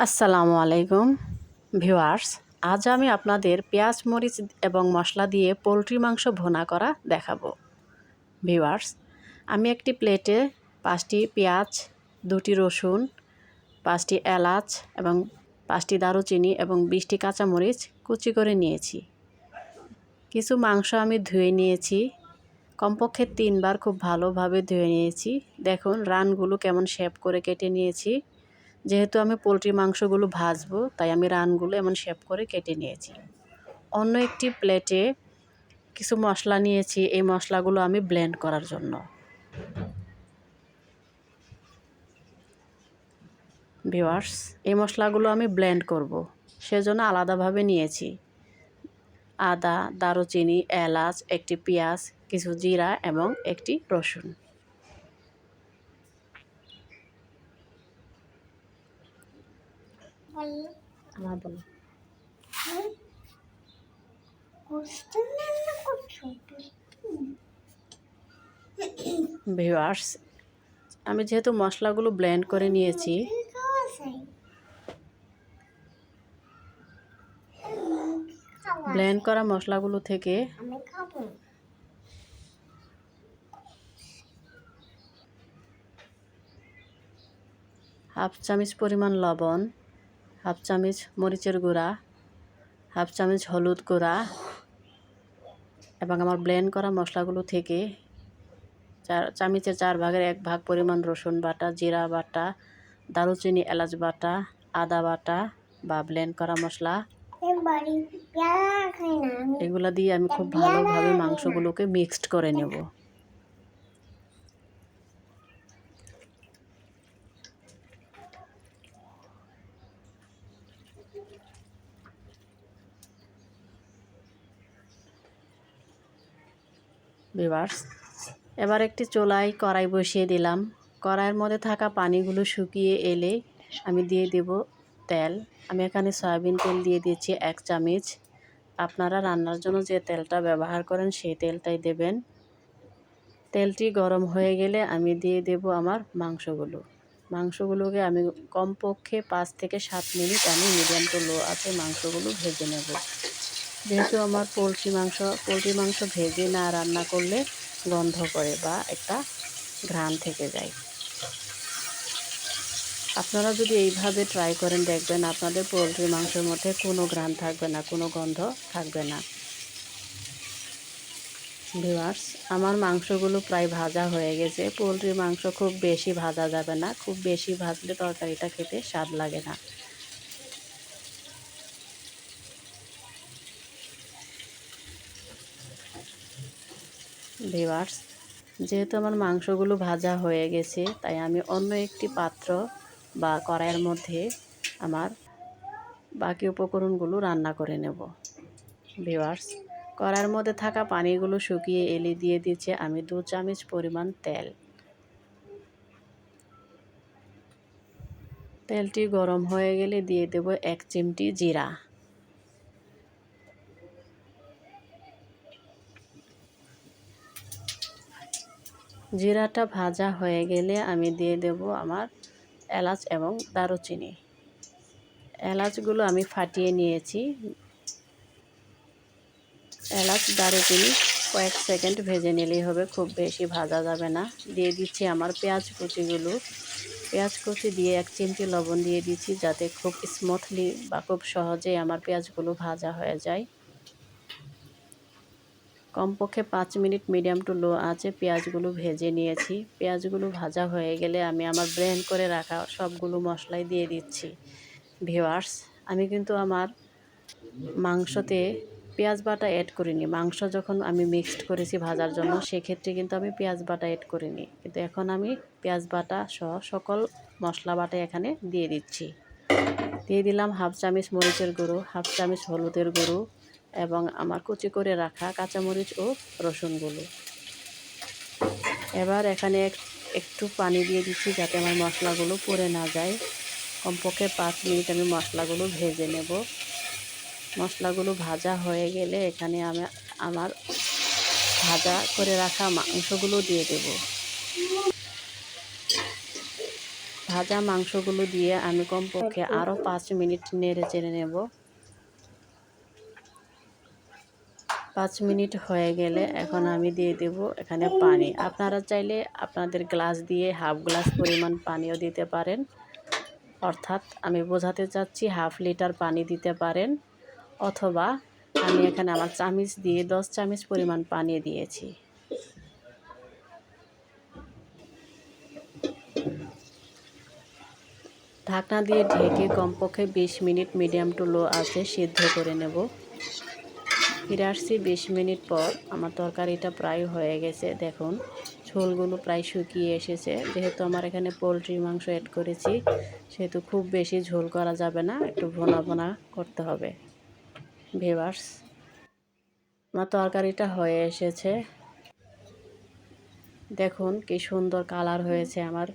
আসসালামু আলাইকুম, ভিউয়ার্স। আজ আমি আপনাদের পেঁয়াজ, মরিচ এবং মশলা দিয়ে পোলট্রি মাংস ভুনা করা দেখাবো। ভিউয়ার্স, আমি একটি প্লেটে পাঁচটি পেঁয়াজ, দুটি রসুন, পাঁচটি এলাচ এবং পাঁচটি দারুচিনি এবং বিশটি কাঁচামরিচ কুচি করে নিয়েছি। কিছু মাংস আমি ধুয়ে নিয়েছি, কমপক্ষে তিনবার খুব ভালোভাবে ধুয়ে নিয়েছি। দেখুন, রানগুলো কেমন শেপ করে কেটে নিয়েছি। যেহেতু আমি পোলট্রি মাংসগুলো ভাজবো, তাই আমি রানগুলো এমন শেপ করে কেটে নিয়েছি। অন্য একটি প্লেটে কিছু মশলা নিয়েছি, এই মশলাগুলো আমি ব্লেন্ড করার জন্য। ভিওয়ার্স এই মশলাগুলো আমি ব্লেন্ড করব। সেজন্য আলাদাভাবে নিয়েছি। আদা, দারুচিনি, এলাচ, একটি পেঁয়াজ, কিছু জিরা এবং একটি রসুন। আমার বলো ভিউয়ার্স আমি যেহেতু মশলাগুলো ব্লেন্ড করে নিয়েছি। ব্লেন্ড করা মশলাগুলো থেকে হাফ চামচ পরিমাণ লবণ হাফ চামচ মরিচের গুঁড়া হাফ চামচ হলুদ গুঁড়া এবং আমার ব্লেন্ড করা মশলাগুলো থেকে চার চামচের চার ভাগের এক ভাগ পরিমাণ রসুন বাটা জিরা বাটা দারুচিনি এলাচ বাটা আদা বাটা বা ব্লেন্ড করা মশলা। এগুলো দিয়ে আমি খুব ভালোভাবে মাংসগুলোকে মিক্সড করে নেব। বিভার্স এবার একটি চোলাই কড়াই বসিয়ে দিলাম। কড়াইয়ের মধ্যে থাকা পানিগুলো শুকিয়ে এলে আমি দিয়ে দেব তেল। আমি এখানে সয়াবিন তেল দিয়ে দিয়েছি এক চামচ। আপনারা রান্নার জন্য যে তেলটা ব্যবহার করেন সেই তেলটাই দেবেন। তেলটি গরম হয়ে গেলে আমি দিয়ে দেব আমার মাংসগুলো। মাংসগুলোকে আমি কমপক্ষে পাঁচ থেকে সাত মিনিট আমি মিডিয়াম টু লো আছে মাংসগুলো ভেজে নেব। যেহেতু আমার পোলট্রি মাংস পোলট্রি মাংস ভেজে না রান্না করলে গন্ধ করে বা একটা ঘ্রাণ থেকে যায়। আপনারা যদি এইভাবে ট্রাই করেন, দেখবেন আপনাদের পোলট্রি মাংসের মধ্যে কোনো ঘ্রাণ থাকবে না, কোনো গন্ধ থাকবে না। ভিউয়ার্স, আমার মাংসগুলো প্রায় ভাজা হয়ে গেছে। পোলট্রি মাংস খুব বেশি ভাজা যাবে না, খুব বেশি ভাজলে তরকারিটা খেতে স্বাদ লাগে না। ভিউয়ার্স, যেহেতু আমার মাংসগুলো ভাজা হয়ে গেছে, তাই আমি অন্য একটি পাত্র বা কড়াইয়ের মধ্যে আমার বাকি উপকরণগুলো রান্না করে নেব। ভিউয়ার্স, কড়াইয়ের মধ্যে থাকা পানিগুলো শুকিয়ে এলে দিয়ে দিচ্ছে আমি দু চামচ পরিমাণ তেল। তেলটি গরম হয়ে গেলে দিয়ে দেব এক চিমটি জিরা। জিরাটা ভাজা হয়ে গেলে আমি দিয়ে দেব আমার এলাচ এবং দারুচিনি। এলাচগুলো আমি ফাটিয়ে নিয়েছি। এলাচ, দারুচিনি কয়েক সেকেন্ড ভেজে নিলেই হবে, খুব বেশি ভাজা যাবে না। দিয়ে দিচ্ছি আমার পেঁয়াজ কুচিগুলো। পেঁয়াজ কুচি দিয়ে এক চিমটি লবণ দিয়ে দিচ্ছি যাতে খুব স্মুথলি বা খুব সহজেই আমার পেঁয়াজগুলো ভাজা হয়ে যায়। কমপক্ষে পাঁচ মিনিট মিডিয়াম টু লো আছে পেঁয়াজগুলো ভেজে নিয়েছি। পেঁয়াজগুলো ভাজা হয়ে গেলে আমি আমার ব্লেন্ড করে রাখা সবগুলো মশলাই দিয়ে দিচ্ছি। ভিওয়ার্স আমি কিন্তু আমার মাংসতে পেঁয়াজ বাটা অ্যাড করিনি। মাংস যখন আমি মিক্সড করেছি ভাজার জন্য, সেক্ষেত্রে কিন্তু আমি পেঁয়াজ বাটা অ্যাড করিনি। কিন্তু এখন আমি পেঁয়াজ বাটা সহ সকল মশলা বাটা এখানে দিয়ে দিচ্ছি। দিয়ে দিলাম হাফ চামচ মরিচের গুঁড়ো, হাফ চামচ হলুদের গুঁড়ো এবং আমার কুচি করে রাখা কাঁচামরিচ ও রসুনগুলো। এবার এখানে একটু পানি দিয়ে দিচ্ছি যাতে আমার মশলাগুলো পুড়ে না যায়। কমপক্ষে পাঁচ মিনিট আমি মশলাগুলো ভেজে নেব। মশলাগুলো ভাজা হয়ে গেলে এখানে আমি আমার ভাজা করে রাখা মাংসগুলো দিয়ে দেব। ভাজা মাংসগুলো দিয়ে আমি কমপক্ষে আরও পাঁচ মিনিট নেড়ে চেড়ে নেব। পাঁচ মিনিট হয়ে গেলে এখন আমি দিয়ে দেব এখানে পানি। আপনারা চাইলে আপনাদের গ্লাস দিয়ে হাফ গ্লাস পরিমাণ পানিও দিতে পারেন। অর্থাৎ আমি বোঝাতে চাচ্ছি হাফ লিটার পানি দিতে পারেন। অথবা আমি এখানে আমার চামিচ দিয়ে দশ চামিচ পরিমাণ পানি দিয়েছি। ঢাকনা দিয়ে ঢেকে কমপক্ষে বিশ মিনিট মিডিয়াম টু লো আছে সিদ্ধ করে নেব। ফিরে আসছি বিশ মিনিট পর। আমার তরকারিটা প্রায় হয়ে গেছে, দেখুন। ঝোলগুলো প্রায় শুকিয়ে এসেছে। যেহেতু আমার এখানে পোলট্রি মাংস অ্যাড করেছি, সেহেতু খুব বেশি ঝোল করা যাবে না, একটু ভোনা ভোনা করতে হবে। ভিভার্স আমার তরকারিটা হয়ে এসেছে। দেখুন কি সুন্দর কালার হয়েছে আমার।